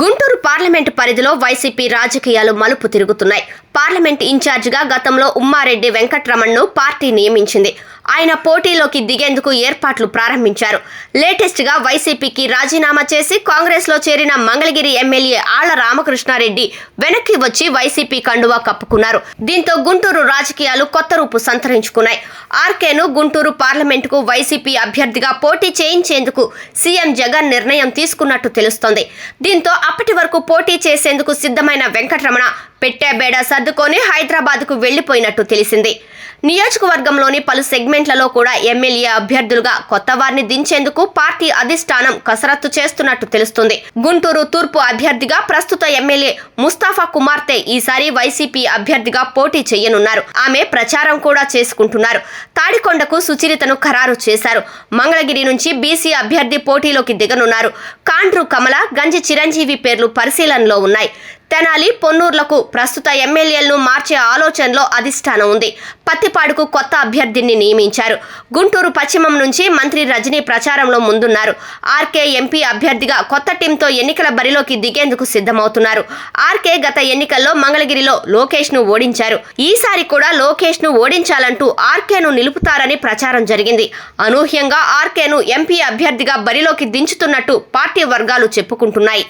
Guntur parliament పరిధిలో YCP రాజకీయాలు మలుపు తిరుగుతున్నాయి. పార్లమెంట్ ఇన్ఛార్జిగా గతంలో ఉమ్మారెడ్డి వెంకట్రమణ్ను పార్టీ నియమించింది. ఆయన పోటీలోకి దిగేందుకు ఏర్పాట్లు ప్రారంభించారు. లేటెస్ట్గా వైసీపీకి రాజీనామా చేసి కాంగ్రెస్లో చేరిన మంగళగిరి ఎమ్మెల్యే ఆళ్ళ రామకృష్ణారెడ్డి వెనక్కి వచ్చి వైసీపీ కండువా కప్పుకున్నారు. దీంతో గుంటూరు రాజకీయాలు కొత్త రూపు సంతరించుకున్నాయి. ఆర్కేను గుంటూరు పార్లమెంటుకు వైసీపీ అభ్యర్థిగా పోటీ చేయించేందుకు సీఎం జగన్ నిర్ణయం తీసుకున్నట్టు తెలుస్తోంది. దీంతో అప్పటి వరకు పోటీ చేసేందుకు సిద్ధమైన వెంకటరమణ పెట్టే బేడ సర్దుకొని హైదరాబాద్కు వెళ్ళిపోయినట్టు తెలిసింది. నియోజకవర్గంలోని పలు సెగ్మెంట్లలో కూడా ఎమ్మెల్యే అభ్యర్థులుగా కొత్త వారిని దించేందుకు పార్టీ అధిష్టానం కసరత్తు చేస్తున్నట్టు తెలుస్తుంది. గుంటూరు తూర్పు అభ్యర్థిగా ప్రస్తుత ఎమ్మెల్యే ముస్తాఫా కుమార్తె ఈసారి వైసీపీ అభ్యర్థిగా పోటీ చేయనున్నారు. ఆమె ప్రచారం కూడా చేసుకుంటున్నారు. తాడికొండకు సుచరితను ఖరారు చేశారు. మంగళగిరి నుంచి బీసీ అభ్యర్థి పోటీలోకి దిగనున్నారు. కాండ్రు కమల గంజి చిరంజీవి పేర్లు పరిశీలనలో ఉన్నాయి. తెనాలి పొన్నూర్లకు ప్రస్తుత ఎమ్మెల్యేలను మార్చే ఆలోచనలో అధిష్టానం ఉంది. పత్తిపాడుకు కొత్త అభ్యర్థిని నియమించారు. గుంటూరు పశ్చిమం నుంచి మంత్రి రజనీ ప్రచారంలో ముందున్నారు. ఆర్కే ఎంపీ అభ్యర్థిగా కొత్త టీంతో ఎన్నికల బరిలోకి దిగేందుకు సిద్ధమవుతున్నారు. ఆర్కే గత ఎన్నికల్లో మంగళగిరిలో లోకేష్ను ఓడించారు. ఈసారి కూడా లోకేష్ను ఓడించాలంటూ ఆర్కేను నిలుపుతారని ప్రచారం జరిగింది. అనూహ్యంగా ఆర్కేను ఎంపీ అభ్యర్థిగా బరిలోకి దించుతున్నట్టు పార్టీ వర్గాలు చెప్పుకుంటున్నాయి.